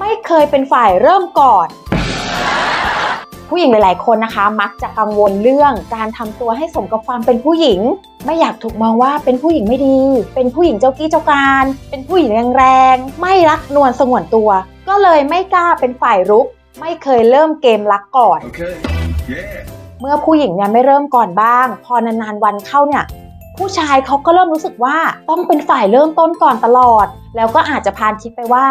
ไม่เคยเป็นฝ่ายเริ่มก่อน ผู้หญิงหลาย ๆ คนนะคะ มักจะกังวลเรื่องการทำตัวให้สมกับความเป็นผู้หญิง ไม่อยากถูกมองว่าเป็นผู้หญิงไม่ดี เป็นผู้หญิงเจ้ากี้เจ้าการ เป็นผู้หญิงแรงๆไม่รักนวลสงวนตัว ก็เลยไม่กล้าเป็นฝ่ายรุก ไม่เคยเริ่มเกมรักก่อน Okay. Yeah. เมื่อผู้หญิงเนี่ยไม่เริ่มก่อนบ้าง พอนานๆวันเข้าเนี่ย ผู้ชายเขาก็เริ่มรู้สึกว่าต้องเป็นฝ่ายเริ่มต้นก่อนตลอด แล้วก็อาจจะพานคิดไปว่า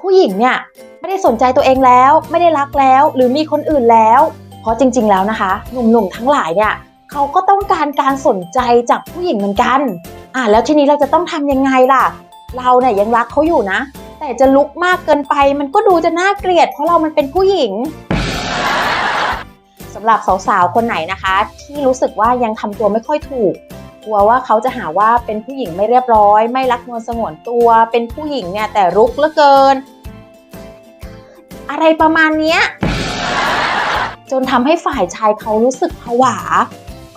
ผู้หญิงเนี่ยไม่ได้สนใจตัวเองแล้ว ไม่ได้รักแล้ว หรือมีคนอื่นแล้ว เพราะจริง ๆ แล้วนะคะหนุ่มๆทั้งหลายเนี่ยเขาก็ต้องการการสนใจจากผู้หญิงเหมือนกันอะแล้วทีนี้เราจะต้องทำยังไงล่ะ เราเนี่ยยังรักเขาอยู่นะ แต่จะลุกมากเกินไป มันก็ดูจะน่าเกลียด เพราะเรามันเป็นผู้หญิงสำหรับสาวๆ คนไหนนะคะ ที่รู้สึกว่ายังทำตัวไม่ค่อยถูก กลัวว่าเขาจะหาว่าเป็นผู้หญิงไม่เรียบร้อย ไม่รักนวลสงวนตัว เป็นผู้หญิงเนี่ยแต่รุกเหลือเกิน อะไรประมาณเนี้ยจนทำให้ฝ่ายชายเขารู้สึกผวา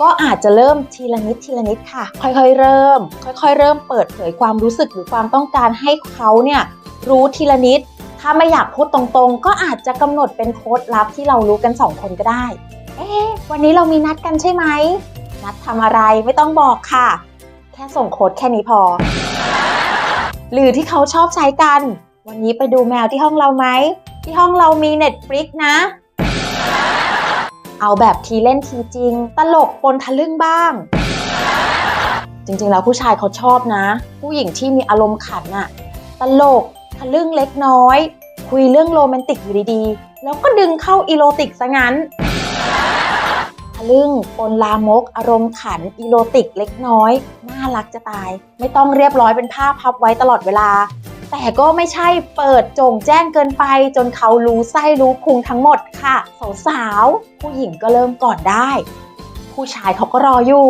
ก็อาจจะเริ่มทีละนิดทีละนิดค่ะ ค่อยๆ เริ่ม ค่อยๆ เริ่มเปิดเผยความรู้สึกหรือความต้องการให้เขาเนี่ยรู้ทีละนิด ถ้าไม่อยากพูดตรงๆ ก็อาจจะกำหนดเป็นโค้ดลับที่เรารู้กันสองคนก็ได้ เอ๊ะวันนี้เรามีนัดกันใช่ไหม นัดทำอะไรไม่ต้องบอกค่ะ แค่ส่งโค้ดแค่นี้พอ หรือที่เขาชอบใช้กัน วันนี้ไปดูแมวที่ห้องเราไหม ที่ห้องเรามี Netflix นะ เอาแบบทีเล่นทีจริง ตลกปนทะลึ่งบ้าง จริงๆแล้วผู้ชายเขาชอบนะ ผู้หญิงที่มีอารมณ์ขันน่ะ ตลกทะลึ่งเล็กน้อย คุยเรื่องโรแมนติกอยู่ดีๆ แล้วก็ดึงเข้าอีโรติกซะงั้น ลึ่งปนลามก อารมณ์ขันอีโรติกเล็กน้อย น่ารักจะตาย ไม่ต้องเรียบร้อยเป็นผ้าพับไว้ตลอดเวลา แต่ก็ไม่ใช่เปิดจงแจ้งเกินไป จนเขารู้ไส้รู้พุงทั้งหมดค่ะ สาวๆผู้หญิงก็เริ่มก่อนได้ ผู้ชายเขาก็รออยู่